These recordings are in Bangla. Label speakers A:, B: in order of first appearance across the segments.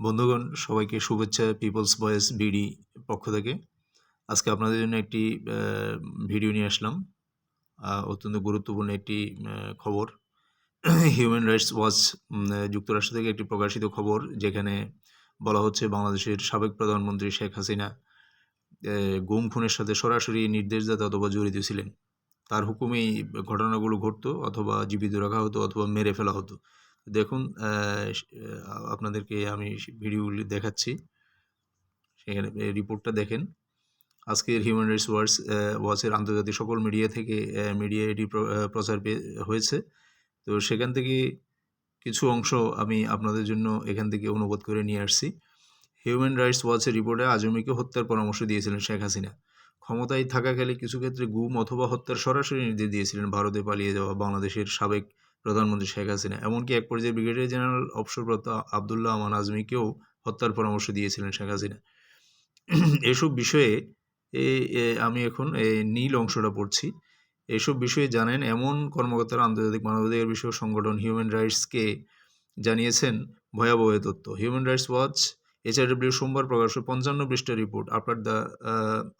A: বন্ধুগণ, সবাইকে শুভেচ্ছা পিপলস ভয়েস বিডি পক্ষ থেকে। আজকে আপনাদের জন্য একটি ভিডিও নিয়ে আসলাম। অত্যন্ত গুরুত্বপূর্ণ একটি খবর। হিউম্যান রাইটস ওয়াচ যুক্তরাষ্ট্র থেকে একটি প্রকাশিত খবর যেখানে বলা হচ্ছে বাংলাদেশের সাবেক প্রধানমন্ত্রী শেখ হাসিনা গুম খুনের সাথে সরাসরি নির্দেশদাতা অথবা জড়িত ছিলেন। তার হুকুমেই ঘটনাগুলো ঘটতো অথবা জীবিত রাখা হতো অথবা মেরে ফেলা হতো। দেখুন আপনাদেরকে আমি ভিডিওগুলি দেখাচ্ছি। সেখানে রিপোর্টটা দেখেন। আজকের হিউম্যান রাইটস ওয়ার্স ওয়াচের আন্তর্জাতিক সকল মিডিয়া থেকে মিডিয়া এটি প্রচার হয়েছে। তো সেখান থেকে কিছু অংশ আমি আপনাদের জন্য এখান থেকে অনুবাদ করে নিয়ে আসছি। হিউম্যান রাইটস ওয়াচের রিপোর্টে আজমিকে হত্যার পরামর্শ দিয়েছিলেন শেখ হাসিনা। ক্ষমতায় থাকাকালে কিছু ক্ষেত্রে গুম অথবা হত্যার সরাসরি নির্দেশ দিয়েছিলেন ভারতে পালিয়ে যাওয়া বাংলাদেশের সাবেক প্রধানমন্ত্রী শেখ হাসিনা। এমনকি এক পর্যায়ে ব্রিগেডিয়ার জেনারেল অবসরপ্রাপ্ত আবদুল্লাহ আমান আজমিকেও হত্যার পরামর্শ দিয়েছিলেন শেখ হাসিনা। এসব বিষয়ে আমি এখন এই নীল অংশটা পড়ছি। এসব বিষয়ে জানেন এমন কর্মকর্তারা আন্তর্জাতিক মানবাধিকার বিষয়ক সংগঠন হিউম্যান রাইটসকে জানিয়েছেন ভয়াবহ তথ্য। হিউম্যান রাইটস ওয়াচ এইচআরডব্লিউ সোমবার প্রকাশ পঞ্চান্ন পৃষ্ঠা report, after the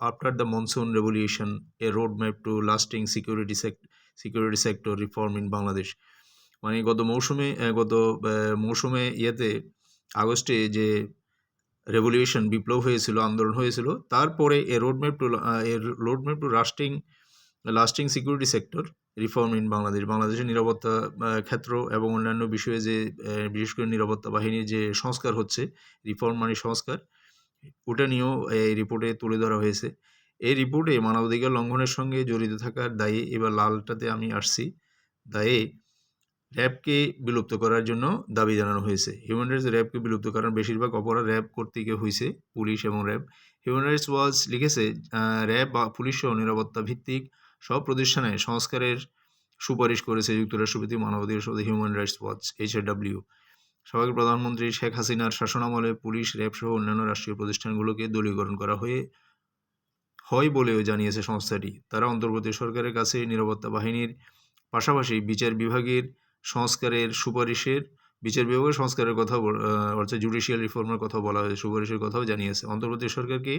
A: after the monsoon revolution, a road map to lasting security security sector reform in Bangladesh. মানে গত মৌসুমে গত মৌসুমে ইয়েতে আগস্টে যে রেভলিউশন বিপ্লব হয়েছিল, আন্দোলন হয়েছিল, তারপরে a roadmap to uh roadmap to lasting lasting security sector reform in Bangladesh বাংলাদেশের নিরাপত্তা ক্ষেত্র এবং অন্যান্য বিষয়ে যে বিশেষ করে নিরাপত্তা বাহিনীর যে সংস্কার হচ্ছে রিফর্ম মানে সংস্কার, ওটা নিয়েও এই রিপোর্টে তুলে ধরা হয়েছে। এই রিপোর্টে মানবাধিকার লঙ্ঘনের সঙ্গে জড়িত থাকার দায়ে এবার লালটাতে আমি আসছি। দায়ে র্যাবকে বিলুপ্ত করার জন্য দাবি জানানো হয়েছে। হিউম্যান রাইটস র্যাবকে বিলুপ্ত করার বেশিরভাগ অপরাধ র্যাব কর্তৃক হয়েছে পুলিশ এবং র্যাব। হিউম্যান রাইটস ওয়াচ লিখেছে র্যাব বা পুলিশ সহ নিরাপত্তা ভিত্তিক সব প্রতিষ্ঠানে সংস্কারের সুপারিশ করেছে যুক্তরাষ্ট্র ভিত্তিক মানবাধিকার সমিতি হিউম্যান রাইটস ওয়াচ এইচএডব্লিউ সাবেক প্রধানমন্ত্রী শেখ হাসিনার শাসনামলে পুলিশ, র্যাব সহ অন্যান্য রাষ্ট্রীয় প্রতিষ্ঠানগুলোকে দলীয়করণ করা হয়ে, হয় বলেও জানিয়েছে সংস্থাটি। তারা অন্তর্বর্তী সরকারের কাছে নিরাপত্তা বাহিনীর পাশাপাশি বিচার বিভাগের সংস্কারের সুপারিশের, বিচার বিভাগের সংস্কারের কথা অর্থাৎ জুডিশিয়াল রিফর্মের কথা বলা হয়েছে, সুপারিশের কথাও জানিয়েছে। অন্তর্বর্তী সরকারকে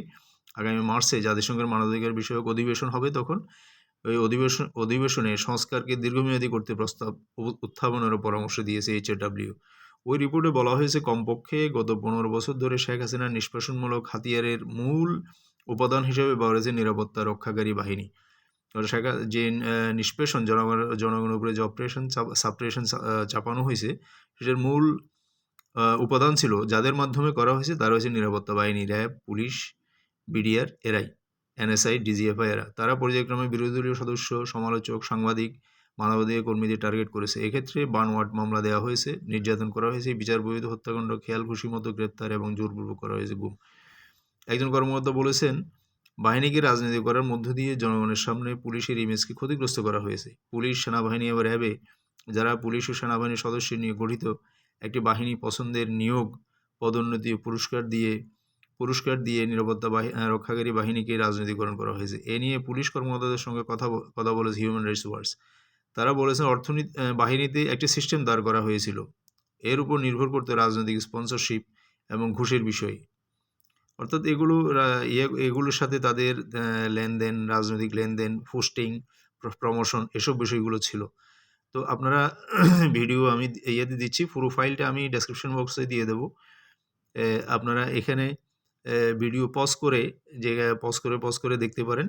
A: আগামী মার্চে জাতিসংঘের মানবাধিকার বিষয়ক অধিবেশন হবে তখন। ওই অধিবেশন, অধিবেশনে সংস্কারকে দীর্ঘমেয়াদী করতে প্রস্তাব উত্থাপনেরও পরামর্শ দিয়েছে এইচএডব্লিউ ওই রিপোর্টে বলা হয়েছে, কমপক্ষে গত পনেরো বছর ধরে শেখ হাসিনার নিষ্কাশনমূলক হাতিয়ারের মূল উপাদান হিসেবে ব্যবহার নিরাপত্তা রক্ষাকারী বাহিনী। শেখা যে নিষ্পেষণ জনগণ জনগণের উপরে যে অপারেশন সাপ্রেশন চাপানো হয়েছে, সেটার মূল উপাদান ছিল যাদের মাধ্যমে করা হয়েছে, তারা হয়েছে নিরাপত্তা বাহিনী, র্যাব, পুলিশ, বিডিআর, এরাই, এনএসআই, ডিজিএফআই এরা। তারা পর্যায়ক্রমে বিরোধী দলীয় সদস্য, সমালোচক, সাংবাদিক, মানবাধিকার কর্মীদের টার্গেট করেছে। এক্ষেত্রে বানওয়ার্ড মামলা দেওয়া হয়েছে, নির্যাতন করা হয়েছে, বিচার বহির্ভূত হত্যাকাণ্ড, খেয়াল খুশি মতো গ্রেপ্তার এবং জোরপূর্বক করা হয়েছে গুম। একজন কর্মকর্তা বলেছেন বাহিনীকে রাজনীতি করার মধ্য দিয়ে জনগণের সামনে পুলিশের ইমেজকে ক্ষতিগ্রস্ত করা হয়েছে। পুলিশ সেনাবাহিনী এবং র্যাবে যারা পুলিশ ও সেনাবাহিনীর সদস্য নিয়ে গঠিত, একটি বাহিনী পছন্দের নিয়োগ, পদোন্নতি ও পুরস্কার দিয়ে পুরস্কার দিয়ে নিরাপত্তা রক্ষাকারী বাহিনীকে রাজনীতিকরণ করা হয়েছে। এ নিয়ে পুলিশ কর্মকর্তাদের সঙ্গে কথা কথা বলেছে হিউম্যান রাইটস ওয়ার্স তারা বলেছেন অর্থনীতি বাহিনীতে একটি সিস্টেম দাঁড় করা হয়েছিল। এর উপর নির্ভর করতে রাজনৈতিক স্পন্সরশিপ এবং ঘুষের বিষয়। অর্থাৎ এগুলো ইয়ে- এগুলোর সাথে তাদের লেনদেন, রাজনৈতিক লেনদেন পোস্টিং প্রমোশন এসব বিষয়গুলো ছিল। তো আপনারা ভিডিও আমি ইয়েতে দিচ্ছি, পুরো ফাইলটা আমি ডেসক্রিপশন বক্সে দিয়ে দেবো। আপনারা এখানে ভিডিও পজ করে, যে পজ করে পজ করে দেখতে পারেন,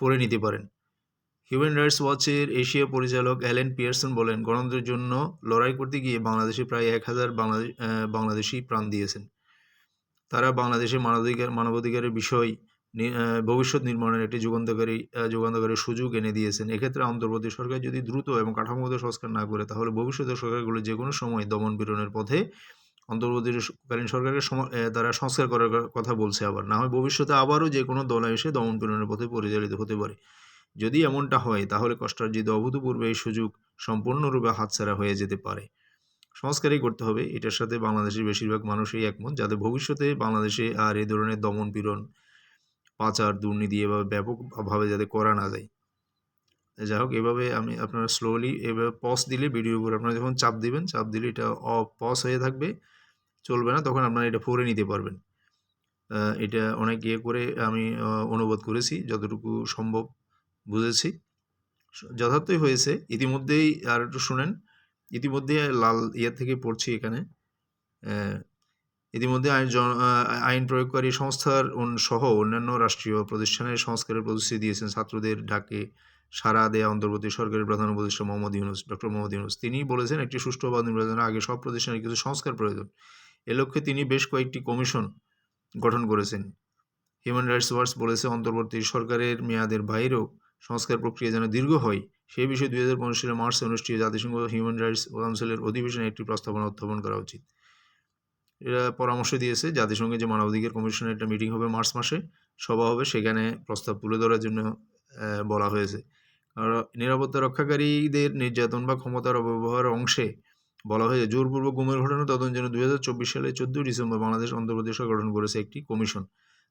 A: পড়ে নিতে পারেন। হিউম্যান রাইটস ওয়াচের এশিয়া পরিচালক অ্যালেন পিয়ারসন বলেন, গণতন্ত্রের জন্য লড়াই করতে গিয়ে বাংলাদেশে প্রায় এক হাজার বাংলাদেশি প্রাণ দিয়েছেন। তারা বাংলাদেশের মানবাধিকার, মানবাধিকারের বিষয় ভবিষ্যৎ নির্মাণের একটি যুগান্তকারী যুগান্তকারী সুযোগ এনে দিয়েছেন। এক্ষেত্রে অন্তর্বর্তী সরকার যদি দ্রুত এবং কাঠামোগত সংস্কার না করে, তাহলে ভবিষ্যতের সরকারগুলো যে কোনো সময় দমন পীড়নের পথে অন্তর্বর্তীকালীন সরকারের সম- তারা সংস্কার করার কথা বলছে আবার। না হয় ভবিষ্যতে আবারও যে কোনো দল এসে দমন পীড়নের পথে পরিচালিত হতে পারে। যদি এমনটা হয়, তাহলে কষ্টার্জিত অভূতপূর্ব এই সুযোগ সম্পূর্ণরূপে হাতছাড়া হয়ে যেতে পারে। সংস্কারই করতে হবে। এটার সাথে বাংলাদেশের বেশিরভাগ মানুষই একমত। যাতে ভবিষ্যতে বাংলাদেশে আর এই ধরনের দমন পীড়ন, পাচার, দুর্নীতি এভাবে ব্যাপকভাবে যাতে করা না যায়। যাই হোক, এভাবে আমি আপনারা স্লোলি এভাবে পজ দিলে ভিডিওর উপর আপনারা যখন চাপ দিবেন, চাপ দিলে এটা পজ হয়ে থাকবে, চলবে না, তখন আপনারা এটা পড়ে নিতে পারবেন। এটা অনেক ইয়ে করে আমি অনুবাদ করেছি, যতটুকু সম্ভব বুঝেছি। যথার্থই হয়েছে। ইতিমধ্যেই আর একটু শুনেন। ইতিমধ্যে লাল ইয়ে থেকে পড়ছি এখানে। ইতিমধ্যে আইন আইন প্রয়োগকারী সংস্থার সহ অন্যান্য রাষ্ট্রীয় প্রতিষ্ঠানের সংস্কারের প্রতিশ্রুতি দিয়েছেন ছাত্রদের ডাকে সারা দেয়া অন্তর্বর্তী সরকারের প্রধান উপদেষ্টা মোহাম্মদ ইউনুস, ডক্টর মোহাম্মদ ইউনুস। তিনি বলেছেন, একটি সুষ্ঠু বা নির্বাচনের আগে সব প্রতিষ্ঠানের কিছু সংস্কার প্রয়োজন। এ লক্ষ্যে তিনি বেশ কয়েকটি কমিশন গঠন করেছেন। হিউম্যান রাইটস ওয়াচ বলেছে, অন্তর্বর্তী সরকারের মেয়াদের বাইরেও সংস্কার প্রক্রিয়া যেন দীর্ঘ হয় সেই বিষয়ে দুই হাজার পনেরো সালে মার্চে অনুষ্ঠিত জাতিসংঘ হিউম্যান রাইটস কাউন্সিলের অধিবেশনে একটি প্রস্তাবনা উত্থাপন করা উচিত। এরা পরামর্শ দিয়েছে, জাতিসংঘের যে মানবাধিকার কমিশনের একটা মিটিং হবে মার্চ মাসে, সভা হবে, সেখানে প্রস্তাব তুলে ধরার জন্য বলা হয়েছে। আর নিরাপত্তা রক্ষাকারীদের নির্যাতন বা ক্ষমতার অপব্যবহার অংশে বলা হয়েছে, জোরপূর্বক গুমের ঘটনা তদন্ত জন্য দুই হাজার চব্বিশ সালে চোদ্দই ডিসেম্বর বাংলাদেশ সরকার গঠন করেছে একটি কমিশন।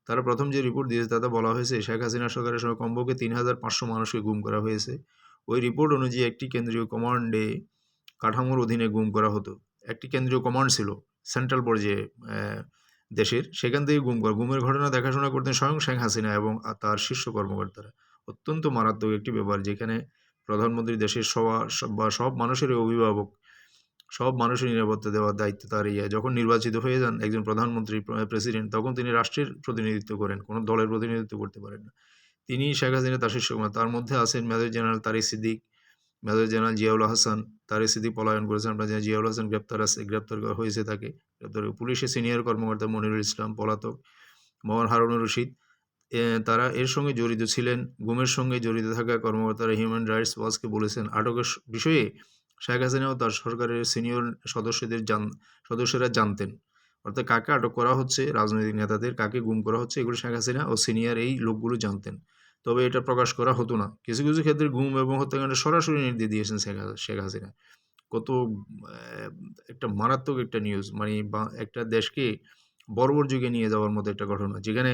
A: তারা প্রথম যে রিপোর্ট দিয়েছে, তাতে বলা হয়েছে, শেখ হাসিনা সরকারের সময় কমপক্ষে তিন হাজার পাঁচশো মানুষকে গুম করা হয়েছে। ওই রিপোর্ট অনুযায়ী একটি কেন্দ্রীয় কমান্ডে কাঠামোর অধীনে গুম করা হতো। একটি কেন্দ্রীয় কমান্ড ছিল সেন্ট্রাল পর্যায়ে দেশের। সেখান থেকে গুম করা। গুমের ঘটনা দেখাশোনা করতেন স্বয়ং শেখ হাসিনা এবং তার শীর্ষ কর্মকর্তারা। অত্যন্ত মারাত্মক একটি ব্যাপার যেখানে প্রধানমন্ত্রী দেশের সবা সব- বা সব মানুষের অভিভাবক, সব মানুষের নিরাপত্তা দেওয়ার দায়িত্ব তার ইয়ে যখন নির্বাচিত হয়ে যান একজন প্রধানমন্ত্রী, প্রেসিডেন্ট, তখন তিনি রাষ্ট্রের প্রতিনিধিত্ব করেন। কোনো দলের প্রতিনিধিত্ব করতে পারেন না। তিনি শেখ হাসিনা তার শীর্ষ। তার মধ্যে আছেন major general Tariq Siddique, major general Ziaul Hasan. Tariq Siddique পলায়ন করেছেন, আপনার জিয়াউল হাসান গ্রেপ্তার আছে গ্রেপ্তার হয়েছে তাকে। গ্রেপ্তার পুলিশের সিনিয়র কর্মকর্তা মনিরুল ইসলাম, পলাতক মোহাম্মদ হারুনুর রশিদ। তারা এর সঙ্গে জড়িত ছিলেন। গুমের সঙ্গে জড়িত থাকা কর্মকর্তারা হিউম্যান রাইটস ওয়াচকে বলেছেন, আটকের বিষয়ে শেখ হাসিনা ও তার সরকারের সিনিয়র সদস্যদের জান, সদস্যরা জানতেন। অর্থাৎ কাকে আটক করা হচ্ছে, রাজনৈতিক নেতাদের কাকে গুম করা হচ্ছে, এগুলো শেখ হাসিনা ও সিনিয়র এই লোকগুলো জানতেন। তবে এটা প্রকাশ করা হতো না। কিছু কিছু ক্ষেত্রে গুম এবং হত্যাকাণ্ডে সরাসরি নির্দেশ দিয়েছেন শেখ শেখ হাসিনা। কত একটা মারাত্মক একটা নিউজ মানে একটা দেশকে বর্বর যুগে নিয়ে যাওয়ার মতো একটা ঘটনা। যেখানে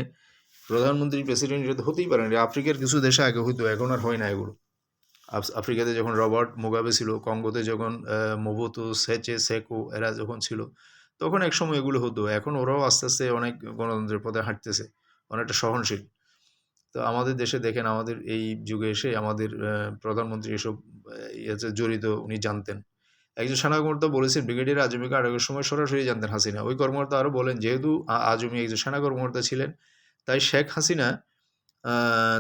A: প্রধানমন্ত্রী প্রেসিডেন্ট এটা হতেই পারে না। এটা আফ্রিকার কিছু দেশে আগে হইতো, এখন আর হয় না এগুলো। আফ্রিকাতে যখন রবার্ট মুগাবে ছিল, কঙ্গোতে যখন মোবতো সেচে, সেকো এরা যখন ছিল, তখন এক সময় এগুলো হতো। এখন ওরাও আস্তে আস্তে অনেক গণতন্ত্রের পথে হাঁটতেছে। অনেকটা সহনশীল। তো আমাদের দেশে দেখেন, আমাদের এই যুগে এসে আমাদের প্রধানমন্ত্রী এসব ইয়েতে জড়িত উনি জানতেন। একজন সেনা কর্মকর্তা বলেছেন, ব্রিগেডিয়ার আজমিকে আটকের সময় সরাসরি জানতেন হাসিনা। ওই কর্মকর্তা আরও বলেন, যেহেতু আজমি একজন সেনা কর্মকর্তা ছিলেন, তাই শেখ হাসিনা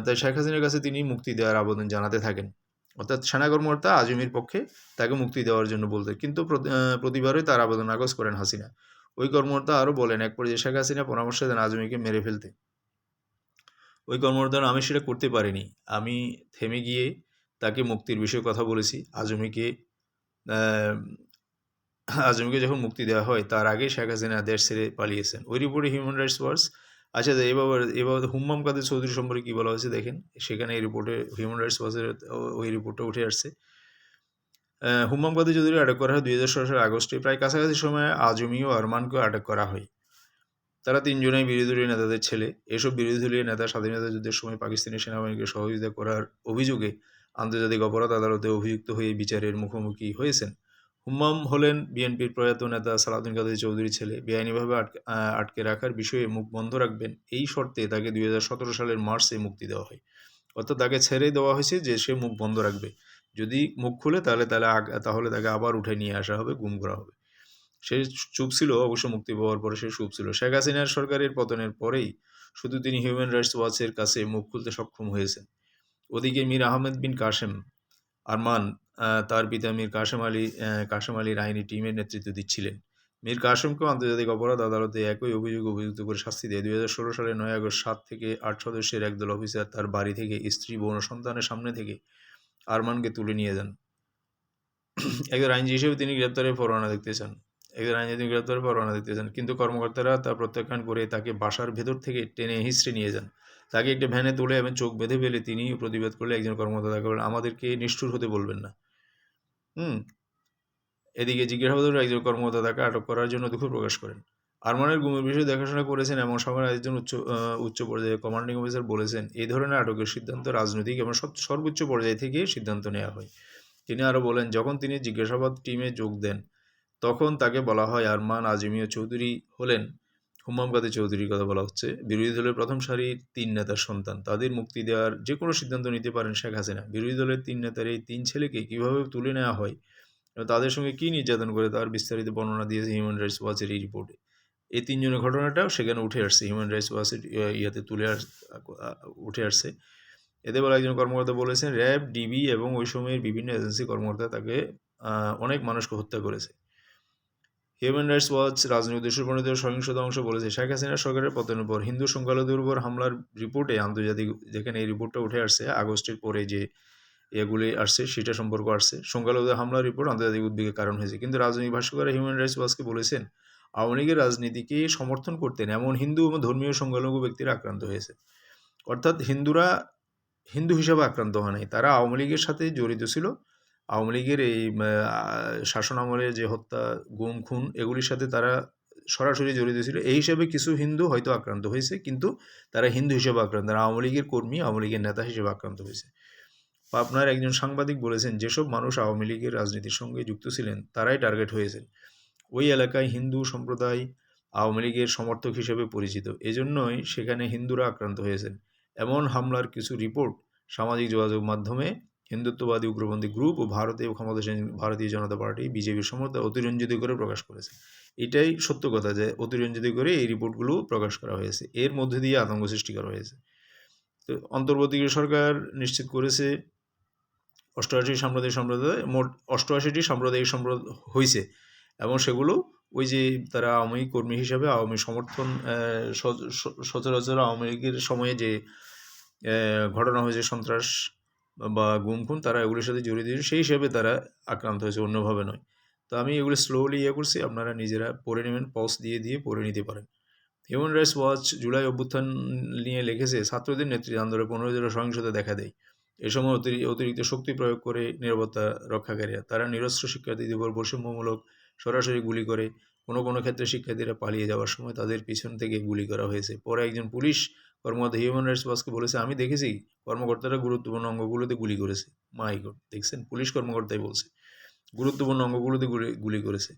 A: তাই শেখ হাসিনার কাছে তিনি মুক্তি দেওয়ার আবেদন জানাতে থাকেন। অর্থাৎ সেনা কর্মকর্তা আজমির পক্ষে তাকে মুক্তি দেওয়ার জন্য বলতেন, কিন্তু প্রতি- প্রতিবারই তার আবেদন নাকচ করেন হাসিনা। ওই কর্মকর্তা আরও বলেন, এক পর্যায়ে শেখ হাসিনা পরামর্শ দেন আজমিকে মেরে ফেলতে। ওই কর্মকর্তা আমি সেটা করতে পারিনি। আমি থেমে গিয়ে তাকে মুক্তির বিষয়ে কথা বলেছি। আজমিকে আজমিকে যখন মুক্তি দেওয়া হয়, তার আগে শেখ হাসিনা দেশ ছেড়ে পালিয়েছেন। ওই রিপোর্টে হিউম্যান রাইটস ওয়াচ আচ্ছা এ বাবার, এ বাবদ হুম্মাম কাদের চৌধুরী সম্পর্কে কী বলা হয়েছে দেখেন। সেখানে এই রিপোর্টে হিউম্যান রাইটস ওয়াচের ওই রিপোর্টটা উঠে আসছে। হুম্মাম কাদের চৌধুরী আটক করা হয় দুই হাজার সালের আগস্টে। প্রায় কাছাকাছি সময়ে আজমি ও আরমানকেও আটক করা হয়। তারা তিনজনেই বিরোধী নেতাদের ছেলে। এসব বিরোধী দলীয় নেতা স্বাধীনতা যুদ্ধের সময় পাকিস্তানি সেনাবাহিনীকে সহযোগিতা করার অভিযোগে আন্তর্জাতিক অপরাধ আদালতে অভিযুক্ত হয়ে বিচারের মুখোমুখি হয়েছেন। হুম্মাম হলেন বিএনপির প্রয়াত নেতা সালাউদ্দিন কাদের চৌধুরীর ছেলে। বেআইনিভাবে আটকে রাখার বিষয়ে মুখ বন্ধ রাখবেন। এই শর্তে তাকে দুই হাজার সতেরো সালের মার্চে মুক্তি দেওয়া হয়। অর্থাৎ তাকে ছেড়ে দেওয়া হয়েছে যে সে মুখ বন্ধ রাখবে। যদি মুখ খুলে তাহলে তাহলে তাকে আবার উঠে নিয়ে আসা হবে, গুম করা হবে। সে চুপ ছিল, অবশ্য মুক্তি পাওয়ার পরে সে চুপ ছিল। শেখ হাসিনার সরকারের পতনের পরেই শুধু তিনি হিউম্যান রাইটস ওয়াচের কাছে মুখ খুলতে সক্ষম হয়েছেন। ওদিকে মীর আহমেদ বিন কাশেম আরমান তার পিতা মীর কাশেম আলী কাশেম আলীর আইনি টিমের নেতৃত্ব দিচ্ছিলেন। মীর কাশেমকেও আন্তর্জাতিক অপরাধ আদালতে একই অভিযোগ অভিযুক্ত করে শাস্তি দেয়। দুই হাজার ষোলো সালের নয় আগস্ট সাত থেকে আট সদস্যের একদল অফিসার তার বাড়ি থেকে স্ত্রী বোন সন্তানের সামনে থেকে আরমানকে তুলে নিয়ে যান। একজন আইনজীবী হিসেবে তিনি গ্রেপ্তারের পরোয়ানা দেখতে চান। একজন আইনজীবী গ্রেপ্তারের পরোয়ানা দেখতে চান কিন্তু কর্মকর্তারা তা প্রত্যাখ্যান করে তাকে বাসার ভেতর থেকে টেনে হিস্ট্রে নিয়ে যান। তাকে একটি ভ্যানে তুলে এবং চোখ বেঁধে ফেলে তিনি প্রতিবাদ করলে একজন কর্মকর্তা তাকে বলেন, আমাদেরকে নিষ্ঠুর হতে বলবেন না। হুম। এদিকে জিজ্ঞাসাবাদের একজন কর্মকর্তা তাকে আটক করার জন্য দুঃখ প্রকাশ করেন। আরমানের গুমের বিষয়ে দেখাশোনা করেছেন এমন সময় একজন উচ্চ উচ্চ পর্যায়ে কমান্ডিং অফিসার বলেছেন এই ধরনের আটকের সিদ্ধান্ত রাজনৈতিক এবং সর্বোচ্চ পর্যায় থেকে সিদ্ধান্ত নেওয়া হয়। তিনি আরও বলেন, যখন তিনি জিজ্ঞাসাবাদ টিমে যোগ দেন তখন তাকে বলা হয় আরমান আজিমিয়া চৌধুরী হলেন হুম্মাম কাদের চৌধুরীর কথা বলা হচ্ছে। বিরোধী দলের প্রথম সারির তিন নেতার সন্তান। তাদের মুক্তি দেওয়ার যে কোনো সিদ্ধান্ত নিতে পারেন শেখ হাসিনা। বিরোধী দলের তিন নেতার এই তিন ছেলেকে কীভাবে তুলে নেওয়া হয় তাদের সঙ্গে কী নির্যাতন করে তার বিস্তারিত বর্ণনা দিয়েছে হিউম্যান রাইটস ওয়াচের এই রিপোর্টে। এই তিনজনের ঘটনাটাও সেখানে উঠে আসছে। হিউম্যান রাইটস ওয়াচের ইয়াতে তুলে আস, উঠে আসছে। এতে বলে একজন কর্মকর্তা বলেছেন, র্যাব, ডিবি এবং ওই সময়ের বিভিন্ন এজেন্সি কর্মকর্তা তাকে অনেক মানুষকে হত্যা করেছে। হিউম্যান রাইটস ওয়াচ রাজনৈতিক উদ্দেশ্য প্রণীত সহিংসতা অংশ বলেছে, শেখ হাসিনা সরকারের পতনের পর হিন্দু সংখ্যালঘুদের উপর হামলার রিপোর্টে আন্তর্জাতিক যেখানে এই রিপোর্টটা উঠে আসছে, আগস্টের পরে যে এগুলি আসছে সেটা সম্পর্ক আসছে। সংখ্যালঘুদের হামলার রিপোর্ট আন্তর্জাতিক উদ্বেগের কারণ হয়েছে, কিন্তু রাজনৈতিক ভাষ্যকার হিউম্যান রাইটস ওয়াচকে বলেছেন, আওয়ামী লীগের রাজনীতিকে সমর্থন করতেন এমন হিন্দু এবং ধর্মীয় সংখ্যালঘু ব্যক্তিরা আক্রান্ত হয়েছে। অর্থাৎ হিন্দুরা হিন্দু হিসাবে আক্রান্ত হয় নাই, তারা আওয়ামী লীগের সাথে জড়িত ছিল আওয়ামী লীগের এই শাসন আমলে যে হত্যা, গুম, খুন এগুলির সাথে তারা সরাসরি জড়িত ছিল। এই হিসাবে কিছু হিন্দু হয়তো আক্রান্ত হয়েছে, কিন্তু তারা হিন্দু হিসেবে আক্রান্ত। তারা আওয়ামী লীগের কর্মী আওয়ামী লীগের নেতা হিসেবে আক্রান্ত হয়েছে। আপনার একজন সাংবাদিক বলেছেন, যেসব মানুষ আওয়ামী লীগের রাজনীতির সঙ্গে যুক্ত ছিলেন, তারাই টার্গেট হয়েছেন। ওই এলাকায় হিন্দু সম্প্রদায় আওয়ামী লীগের সমর্থক হিসেবে পরিচিত। এজন্যই সেখানে হিন্দুরা আক্রান্ত হয়েছেন। এমন হামলার কিছু রিপোর্ট সামাজিক যোগাযোগ মাধ্যমে হিন্দুত্ববাদী উগ্রপন্থী গ্রুপ ও ভারতীয় ক্ষমতাসীন ভারতীয় জনতা পার্টি, বিজেপির সমর্থন অতিরঞ্জিত করে প্রকাশ করেছে। এটাই সত্য কথা যে অতিরঞ্জিত করে এই রিপোর্টগুলো প্রকাশ করা হয়েছে। এর মধ্যে দিয়ে আতঙ্ক সৃষ্টি করা হয়েছে। তো অন্তর্বর্তী সরকার নিশ্চিত করেছে, অষ্টআশি সাম্প্রদায়িক সম্প্রদায়, মোট অষ্টআশিটি সাম্প্রদায়িক সম্প্রদায় হয়েছে এবং সেগুলো ওই যে তারা আওয়ামী কর্মী হিসাবে, আওয়ামী সমর্থন সচরাচর আওয়ামী লীগের সময়ে যে ঘটনা হয়েছে সন্ত্রাস বা গুম খুন, তারা এগুলির সাথে জড়িয়ে জড়িত সেই হিসেবে তারা আক্রান্ত হয়েছে, অন্যভাবে নয়। তো আমি এগুলো স্লোলি ইয়ে করছি, আপনারা নিজেরা পড়ে নেবেন পজ দিয়ে দিয়ে পড়ে নিতে পারেন। হিউম্যান রাইটস ওয়াচ জুলাই অভ্যুত্থান নিয়ে লিখেছে, ছাত্রদের নেতৃত্বে আন্দোলনে পনেরো জেলা সহিংসতা দেখা দেয়। এ সময় অতিরিক্ত শক্তি প্রয়োগ করে নিরাপত্তা রক্ষাকারীরা, তারা নিরস্ত্র শিক্ষার্থীদের উপর বৈষম্যমূলক সরাসরি গুলি করে কোনো কোনো ক্ষেত্রে শিক্ষার্থীরা পালিয়ে যাওয়ার সময় তাদের পিছন থেকে গুলি করা হয়েছে। পরে একজন পুলিশ কর্মকর্তা হিউম্যান রাইটস ওয়াচকে বলেছে, আমি দেখেছি, কর্মকর্তারা গুরুত্বপূর্ণ অঙ্গগুলোতে গুলি করেছে। মাই গড দেখছেন? পুলিশ কর্মকর্তাই বলছে, গুরুত্বপূর্ণ অঙ্গগুলোতে গুলি গুলি করেছে।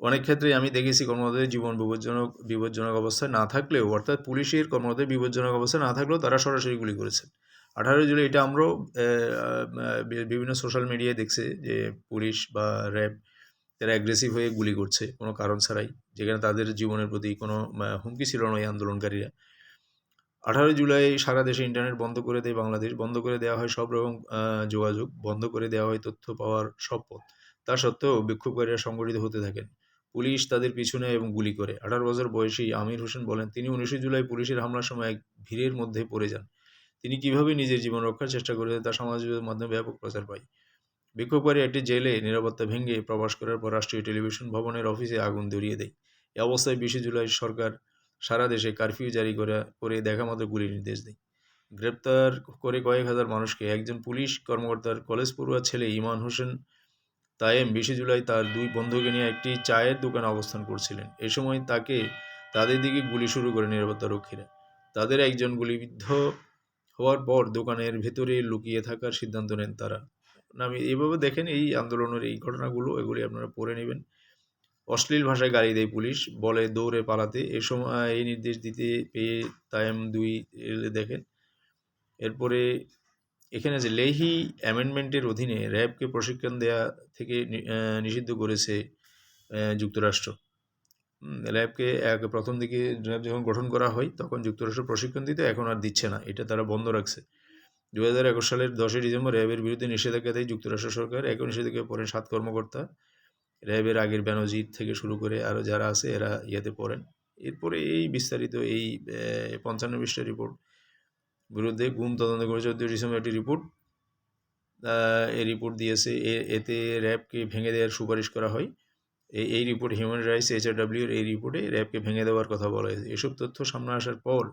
A: অনেক ক্ষেত্রে আমি দেখেছি কর্মকর্তাদের জীবন বিপজ্জনক বিপজ্জনক অবস্থায় না থাকলেও, অর্থাৎ পুলিশের কর্মকর্তাদের বিপজ্জনক অবস্থায় না থাকলেও তারা সরাসরি গুলি করেছেন। আঠারো জুলাই এটা আমরাও বিভিন্ন সোশ্যাল মিডিয়ায় দেখছে যে পুলিশ বা র্যাব তারা অ্যাগ্রেসিভ হয়ে গুলি করছে, কোনো কারণ ছাড়াই। যেখানে তাদের জীবনের প্রতি কোনো হুমকি ছিল না এই আন্দোলনকারীরা। আঠারোই জুলাই সারা দেশে ইন্টারনেট বন্ধ করে দেয় বাংলাদেশ। বন্ধ করে দেওয়া হয় সব রকম যোগাযোগ। বন্ধ করে দেওয়া হয় তথ্য পাওয়ার সব পথ। তা সত্ত্বেও বিক্ষোভকারীরা সংগঠিত হতে থাকেন। পুলিশ তাদের পিছনে এবং গুলি করে। আঠারো বছর বয়সী আমির হোসেন বলেন, তিনি উনিশে জুলাই পুলিশের হামলার সময় এক ভিড়ের মধ্যে পড়ে যান। তিনি কীভাবে নিজের জীবন রক্ষার চেষ্টা করে তা সমাজ মাধ্যমে ব্যাপক প্রচার পায়। বিক্ষোভকারী একটি জেলে নিরাপত্তা ভেঙে প্রবাস করার পর রাষ্ট্রীয় টেলিভিশন ভবনের অফিসে আগুন ধরিয়ে দেয়। এ অবস্থায় বিশে জুলাই সরকার সারা দেশে কারফিউ জারি করা, করে দেখা মতো গুলি নির্দেশ দেয়। গ্রেপ্তার করে কয়েক হাজার মানুষকে একজন পুলিশ কর্মকর্তার কলেজ পড়ুয়া ছেলে ইমান হোসেন তায়েম বিশে জুলাই তার দুই বন্ধুকে নিয়ে একটি চায়ের দোকানে অবস্থান করছিলেন। এ সময় তাকে তাদের দিকে গুলি শুরু করে নিরাপত্তা রক্ষীরা। তাদের একজন গুলিবিদ্ধ হওয়ার পর দোকানের ভেতরে লুকিয়ে থাকার সিদ্ধান্ত নেন তারা। আমি এইভাবে দেখেন এই আন্দোলনের এই ঘটনাগুলো, এগুলি আপনারা পড়ে নেবেন। অশ্লীল ভাষায় গালি দেয় পুলিশ, বলে দৌড়ে পালাতে, এ সময় এই নির্দেশ দিতে পেয়ে তাইম দুই দেখেন। এরপরে এখানে যে লেহি অ্যামেন্ডমেন্টের অধীনে র্যাবকে প্রশিক্ষণ দেয়া থেকে নিষিদ্ধ করেছে যুক্তরাষ্ট্র। র্যাবকে এক প্রথম দিকে র্যাব যখন গঠন করা হয়, তখন যুক্তরাষ্ট্র প্রশিক্ষণ দিতে, এখন আর দিচ্ছে না। এটা তারা বন্ধ রাখছে। দু হাজার একুশ সালের দশই ডিসেম্বর র্যাবের বিরুদ্ধে নিষেধাজ্ঞা দেয় যুক্তরাষ্ট্র সরকার একই নিষেধাজ্ঞা পড়েন সাত কর্মকর্তা। র্যাবের আগের ব্যানজিৎ থেকে শুরু করে আরও যারা আছে এরা ইয়েতে পড়েন। এরপরে এই বিস্তারিত এই পঞ্চান্ন বিশটা রিপোর্ট। বিরুদ্ধে গুম তদন্ত করে চোদ্দই ডিসেম্বর একটি রিপোর্ট। এই রিপোর্ট দিয়েছে এতে র্যাবকে ভেঙে দেওয়ার সুপারিশ করা হয়। এই এই রিপোর্ট হিউম্যান রাইটস এইচআরডাব্লিউর এই রিপোর্টে র্যাবকে ভেঙে দেওয়ার কথা বলা হয়েছে। এসব তথ্য সামনে আসার পর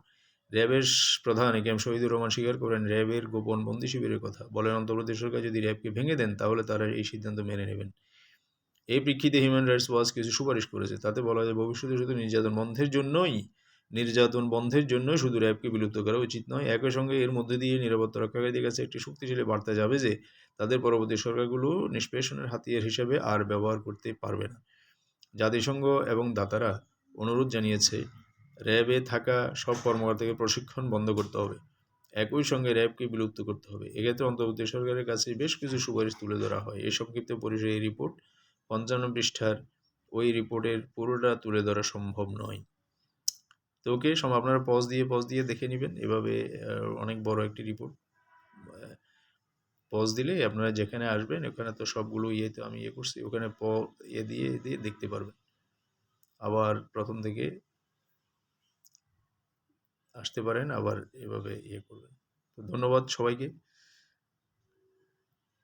A: র্যাবের প্রধান এ এম শহীদুর রহমান স্বীকার করেন র্যাবের গোপন বন্দি শিবিরের কথা। বলেন অন্তর্প্রদেশ সরকার যদি র্যাবকে ভেঙে দেন, তাহলে তারা এই সিদ্ধান্ত মেনে নেবেন। এই প্রেক্ষিতে হিউম্যান রাইটস ওয়াচ কিছু সুপারিশ করেছে। তাতে বলা যায়, ভবিষ্যতে শুধু নির্যাতন বন্ধের জন্যই, নির্যাতন বন্ধের জন্যই শুধু র্যাবকে বিলুপ্ত করা উচিত নয়। একই সঙ্গে এর মধ্যে দিয়ে নিরাপত্তা রক্ষাকারীদের কাছে একটি শক্তিশালী বার্তা যাবে যে, তাদের পরবর্তী সরকারগুলো নিষ্পেষণের হাতিয়ার হিসেবে আর ব্যবহার করতে পারবে না। জাতিসংঘ এবং দাতারা অনুরোধ জানিয়েছে র্যাবে থাকা সব কর্মকর্তাকে প্রশিক্ষণ বন্ধ করতে হবে। একই সঙ্গে র্যাবকে বিলুপ্ত করতে হবে। এক্ষেত্রে অন্তর্বর্তী সরকারের কাছে বেশ কিছু সুপারিশ তুলে ধরা হয়। এই সংক্ষিপ্ত পরিসরে এই রিপোর্ট, পঞ্চান্ন পৃষ্ঠার ওই রিপোর্টের পুরোটা তুলে ধরা সম্ভব নয়। তো ওকে সব আপনারা পজ দিয়ে পজ দিয়ে দেখে নেবেন। এভাবে অনেক বড় একটি রিপোর্ট। পজ দিলে আপনারা যেখানে আসবেন, ওখানে তো সবগুলো ইয়েতে আমি ইয়ে করছি, ওখানে প ইয়ে দিয়ে দিয়ে দেখতে পারবেন। আবার প্রথম থেকে আসতে পারেন আবার এভাবে ইয়ে করবেন। তো ধন্যবাদ সবাইকে।